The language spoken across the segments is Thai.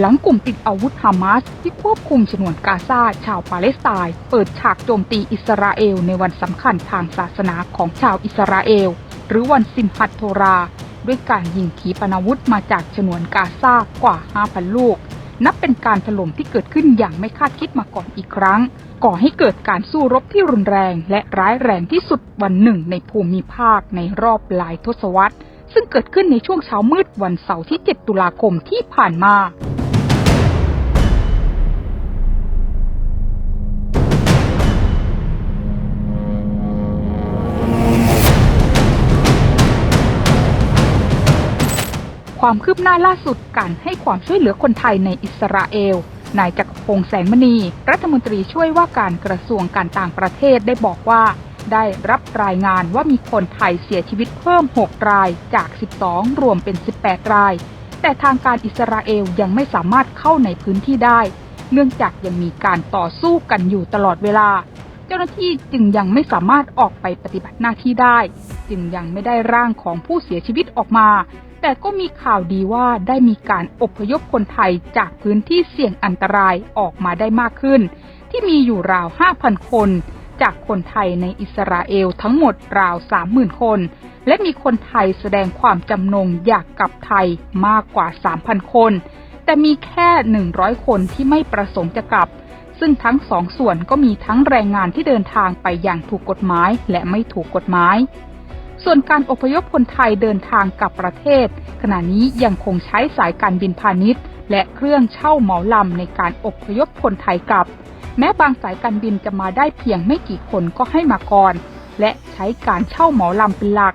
หลังกลุ่มติดอาวุธฮามาสที่ควบคุมฉนวนกาซาชาวปาเลสไตน์เปิดฉากโจมตีอิสราเอลในวันสำคัญทางศาสนาของชาวอิสราเอล หรือวันซิมฮัตโทรา ด้วยการยิงขีปนาวุธมาจากฉนวนกาซากว่า 5,000 ลูก นับเป็นการถล่มที่เกิดขึ้นอย่างไม่คาดคิดมาก่อนอีกครั้ง ก่อให้เกิดการสู้รบที่รุนแรงและร้ายแรงที่สุดวันหนึ่งในภูมิภาคในรอบหลายทศวรรษ ซึ่งเกิดขึ้นในช่วงเช้ามืดวันเสาร์ที่ 7 ตุลาคมที่ผ่านมา ความคืบหน้าล่าสุดการให้ความช่วยเหลือคนไทยในอิสราเอล นายจักรพงษ์แสงมณี รัฐมนตรีช่วยว่าการกระทรวงการต่างประเทศได้บอกว่า ได้รับรายงานว่ามีคนไทยเสียชีวิตเพิ่ม 6 รายจาก 12 รวมเป็น 18 ราย แต่ทางการอิสราเอลยังไม่สามารถเข้าในพื้นที่ได้ เนื่องจากยังมีการต่อสู้กันอยู่ตลอดเวลา เจ้าหน้าที่จึงยังไม่สามารถออกไปปฏิบัติหน้าที่ได้ จึงยังไม่ได้ร่างของผู้เสียชีวิตออกมา แต่ก็มีข่าวดีว่าได้มีการอพยพคนไทยจากพื้นที่เสี่ยงอันตรายออกมาได้มากขึ้น ที่มีอยู่ราว 5,000 คน จากคนไทยในอิสราเอลทั้งหมดราว 30,000 คน และมีคนไทยแสดงความจำนงอยากกลับไทยมากกว่า 3,000 คน แต่มีแค่ 100 คนที่ไม่ประสงค์จะกลับ ซึ่งทั้งสองส่วนก็มีทั้งแรงงานที่เดินทางไปอย่างถูกกฎหมายและไม่ถูกกฎหมาย ส่วนการอพยพคนไทยเดินทางกลับประเทศ ขณะนี้ยังคงใช้สายการบินพาณิชย์ และเครื่องเช่าเหมาลำในการอพยพคนไทยกลับ แม้บางสายการบินจะมาได้เพียงไม่กี่คนก็ให้มาก่อน และใช้การเช่าเหมาลำเป็นหลัก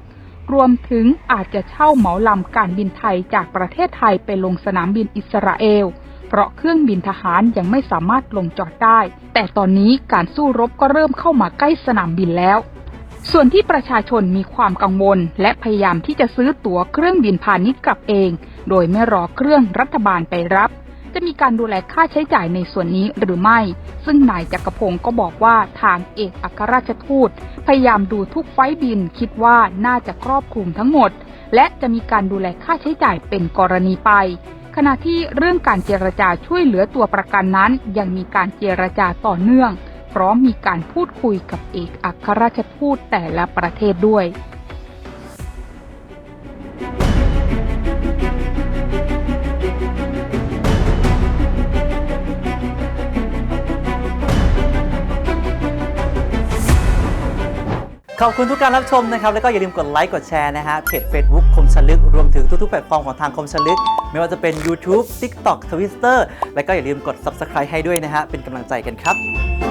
รวมถึงอาจจะเช่าเหมาลำการบินไทยจากประเทศไทยไปลงสนามบินอิสราเอลเพราะเครื่องบินทหารยังไม่สามารถลงจอดได้ แต่ตอนนี้การสู้รบก็เริ่มเข้ามาใกล้สนามบินแล้ว ส่วนที่ประชาชนมีความกังวล และพยายามที่จะซื้อตั๋วเครื่องบินพาณิชย์กลับเอง โดยไม่รอเครื่องรัฐบาลไปรับ จะมีการดูแลค่าใช้จ่ายในส่วนนี้หรือไม่ ซึ่งนายจักรพงศ์ก็บอกว่าทางเอกอัครราชทูต พยายามดูทุกไฟล์บินคิดว่าน่าจะครอบคลุมทั้งหมด และจะมีการดูแลค่าใช้จ่ายเป็นกรณีไป ขณะที่เรื่องการเจรจาช่วยเหลือตัวประกันนั้น ยังมีการเจรจาต่อเนื่อง พร้อมมีการพูดคุยกับเอกอัครราชทูตแต่ละประเทศด้วยขอบคุณทุกการรับชมนะครับ แล้วก็อย่าลืมกดไลค์กดแชร์นะฮะเพจ Facebook คมชลึก รวมถึงทุกๆแพลตฟอร์มของทางคมชลึก ไม่ว่าจะเป็น YouTube TikTok Twitter แล้วก็อย่าลืมกด Subscribe ให้ด้วยนะฮะ เป็นกำลังใจกันครับ